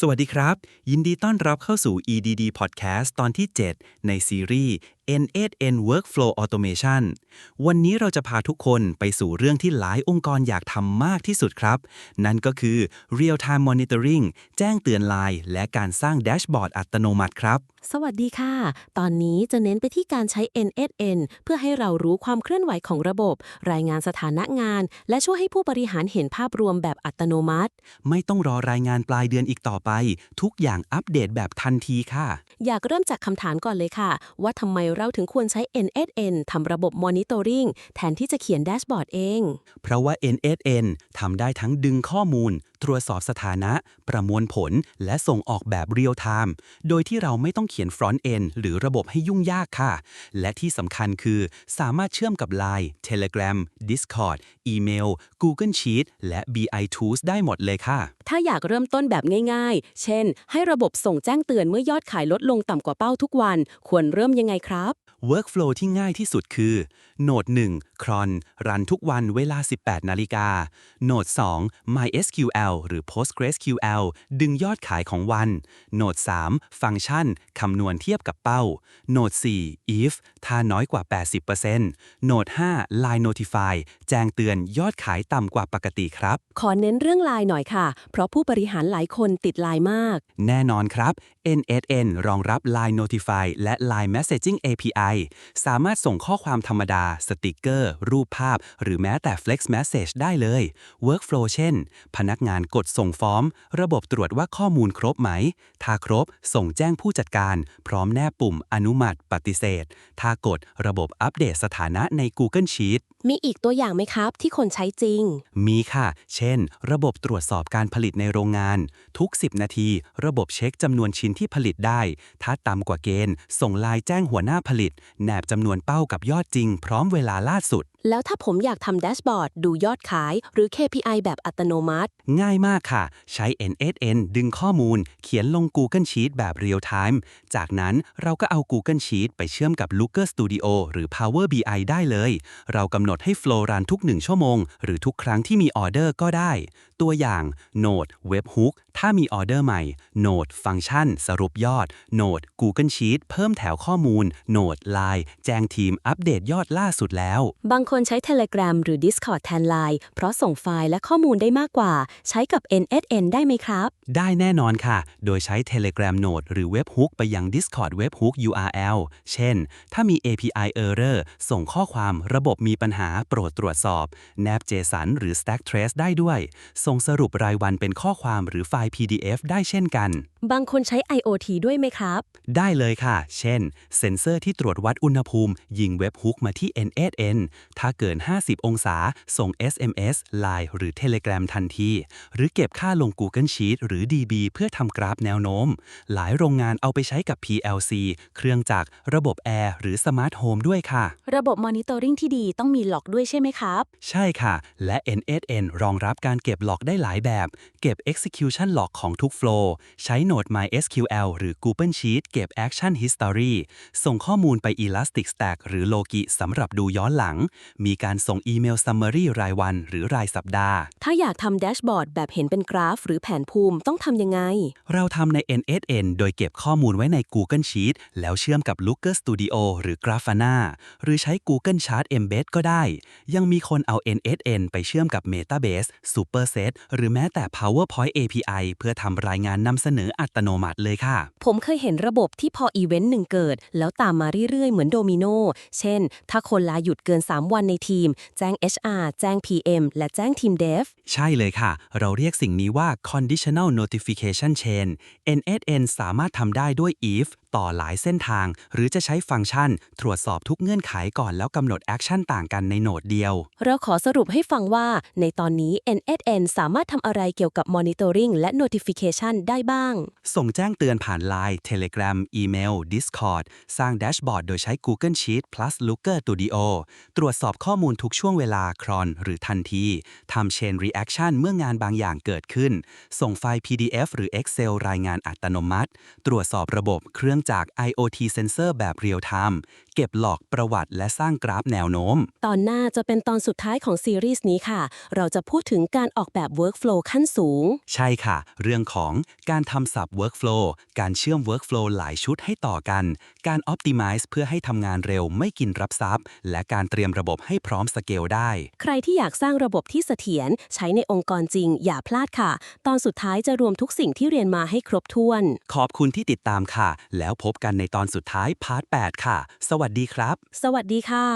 สวัสดีครับ ยินดีต้อนรับเข้าสู่ EDD Podcast ตอนที่ 7 ในซีรีส์ N8N Workflow Automation วันนี้เราจะพาทุกคนไปสู่เรื่องที่หลายองค์กรอยากทำมากที่สุดครับ นั่นก็คือ Real Time Monitoring แจ้งเตือนไลน์และการสร้างแดชบอร์ดอัตโนมัติครับ สวัสดีค่ะ ตอนนี้จะเน้นไปที่การใช้ NSN เพื่อให้เรารู้ความเคลื่อนไหวของระบบ รายงานสถานะงาน และช่วยให้ผู้บริหารเห็นภาพรวมแบบอัตโนมัติ ไม่ต้องรอรายงานปลายเดือนอีกต่อไป ทุกอย่างอัปเดตแบบทันทีค่ะ อยากเริ่มจากคำถามก่อนเลยค่ะ ว่าทำไมเราถึงควรใช้ NSN ทำระบบ Monitoring แทนที่จะเขียนแดชบอร์ดเอง เพราะว่า NSN ทำได้ทั้งดึงข้อมูล ตรวจสอบสถานะ ประมวลผล และส่งออกแบบเรียลไทม์โดยที่เราไม่ต้องเขียน Front End หรือระบบให้ยุ่งยากค่ะ และที่สำคัญคือสามารถเชื่อมกับ Line Telegram Discord อีเมล Google Sheet และ BI Tools ได้หมดเลยค่ะ ถ้าอยากเริ่มต้นแบบง่ายๆ เช่น ให้ระบบส่งแจ้งเตือนเมื่อยอดขายลดลงต่ำกว่าเป้าทุกวัน ควรเริ่มยังไงครับ Workflow ที่ง่ายที่สุดคือ Node 1 cron รันทุกวันเวลา 18 นาฬิกา Node 2 MySQL หรือ PostgreSQL ดึงยอดขายของวัน Node 3ฟังก์ชัน คำนวณเทียบกับเป้า Node 4 if ถ้าน้อยกว่า 80% Node 5 Line Notify แจ้งเตือนยอดขายต่ำกว่าปกติครับ ขอเน้นเรื่องไลน์หน่อยค่ะ เพราะผู้บริหารหลายคนติดไลน์มาก แน่นอนครับ NSN รองรับ Line Notify และ Line Messaging API สามารถส่งข้อความธรรมดา สติกเกอร์ รูปภาพ หรือแม้แต่ Flex Message ได้เลย Workflow เช่น พนักงานกดส่งฟอร์ม ระบบตรวจว่าข้อมูลครบไหม ถ้าครบ ส่งแจ้งผู้จัดการ พร้อมแนบปุ่มอนุมัติ ปฏิเสธ ถ้ากดระบบอัปเดตสถานะใน Google Sheets มีอีกตัวอย่างไหมครับที่คนใช้จริง มีค่ะ เช่น ระบบตรวจสอบการผลิตในโรงงาน ทุก 10 นาที ระบบเช็คจำนวนชิ้นที่ผลิตได้ ถ้าต่ำกว่าเกณฑ์ ส่งลายแจ้งหัวหน้าผลิต แนบจำนวนเป้ากับยอดจริง พร้อมเวลาล่าสุด แล้วถ้าผมอยากทำแดชบอร์ดดูยอดขาย หรือ KPI แบบอัตโนมัติ ง่ายมากค่ะ ใช้ NSN ดึงข้อมูล เขียนลง Google Sheet แบบ Real Time จากนั้นเราก็เอา Google Sheet ไปเชื่อมกับ Looker Studio หรือ Power BI ได้เลย เรากำหนดให้ Flow รันทุก 1 ชั่วโมง หรือทุกครั้งที่มีออเดอร์ก็ได้ ตัวอย่าง Node Webhook ถ้ามีออเดอร์ใหม่ Node ฟังก์ชัน สรุปยอด Node Google Sheet เพิ่มแถวข้อมูล Node Line แจ้งทีมอัปเดตยอดล่าสุดแล้ว บางคนใช้ Telegram หรือ Discord แทน Line เพราะส่งไฟล์และข้อมูลได้มากกว่า ใช้กับ NSN ได้ไหมครับ ได้แน่นอนค่ะ โดยใช้ Telegram Node หรือ Webhook ไปยัง Discord Webhook URL เช่น ถ้ามี API Error ส่งข้อความระบบมีปัญหาโปรดตรวจสอบ แนบ JSON หรือ Stack Trace ได้ด้วย ส่งสรุปรายวันเป็นข้อความหรือไฟล์ PDF ได้เช่นกัน บางคนใช้ IoT ด้วยไหมครับ ได้เลยค่ะ เช่น เซ็นเซอร์ที่ตรวจวัดอุณหภูมิ ยิงเว็บฮุกมาที่ NSN ถ้าเกิน 50 องศา ส่ง SMS Line หรือ Telegram ทันที หรือเก็บค่าลง Google Sheet หรือ DB เพื่อทำกราฟแนวโน้ม หลายโรงงานเอาไปใช้กับ PLC เครื่องจักร ระบบแอร์หรือสมาร์ทโฮมด้วยค่ะ ระบบ Monitoring ที่ดีต้องมีล็อกด้วยใช่ไหมครับ ใช่ค่ะ และ NSN รองรับการเก็บล็อกได้หลายแบบ เก็บ execution log ของทุก flow ใช้ Node MySQL หรือ Google Sheet เก็บ action history ส่งข้อมูลไป Elastic Stack หรือ Loki สำหรับดูย้อนหลัง มีการส่งอีเมล summary รายวันหรือรายสัปดาห์ ถ้าอยากทำแดชบอร์ดแบบเห็นเป็นกราฟ หรือแผนภูมิต้องทำยังไง เราทำใน NSN โดยเก็บข้อมูลไว้ใน Google Sheet แล้วเชื่อมกับ Looker Studio หรือ Grafana หรือใช้ Google Chart Embed ก็ได้ ยังมีคนเอา NSN ไปเชื่อมกับ Metabase Superset หรือแม้แต่ PowerPoint API เพื่อทำรายงานนำเสนออัตโนมัติเลยค่ะ ผมเคยเห็นระบบที่พออีเวนต์หนึ่งเกิด แล้วตามมาเรื่อยๆ เหมือนโดมิโนเช่น ถ้าคนลาหยุดเกิน 3 วันในทีม แจ้ง HR แจ้ง PM และแจ้งทีม Dev ใช่เลยค่ะ เราเรียกสิ่งนี้ว่า conditional notification chain NSN สามารถทำได้ด้วย if ต่อหลายเส้นทาง หรือจะใช้ฟังก์ชัน ตรวจสอบทุกเงื่อนไขก่อนแล้วกำหนดแอคชั่นต่างกันในโหนดเดียว เราขอสรุปให้ฟังว่าในตอนนี้ NSN สามารถทำอะไรเกี่ยวกับ Monitoring และ Notification ได้บ้าง ส่งแจ้งเตือนผ่าน Line Telegram อีเมล Discord สร้างแดชบอร์ดโดยใช้ Google Sheet plus Looker Studio ตรวจสอบข้อมูลทุกช่วงเวลาครอนหรือทันทีทำ Chain Reaction เมื่องานบางอย่างเกิดขึ้น ส่งไฟล์ PDF หรือ Excel รายงานอัตโนมัติ ตรวจสอบระบบเครื่องจาก IoT Sensor แบบเรียลไทม์เก็บหลอกประวัติและสร้างกราฟแนวโน้ม ตอนหน้าจะเป็นตอนสุดท้ายของซีรีส์นี้ค่ะ เราจะพูดถึงการออกแบบ workflow ขั้นสูง ใช่ค่ะ เรื่องของการทำสับ workflow การเชื่อม workflow หลายชุดให้ต่อกัน การ optimize เพื่อให้ทำงานเร็วไม่กินรับซับและการเตรียมระบบให้พร้อมสเกลได้ ใครที่อยากสร้างระบบที่เสถียรใช้ในองค์กรจริง อย่าพลาดค่ะ ตอนสุดท้ายจะรวมทุกสิ่งที่เรียนมาให้ครบถ้วน ขอบคุณที่ติดตามค่ะ แล้วพบกันในตอนสุดท้ายพาร์ท 8 ค่ะ สวัสดีครับ สวัสดีค่ะ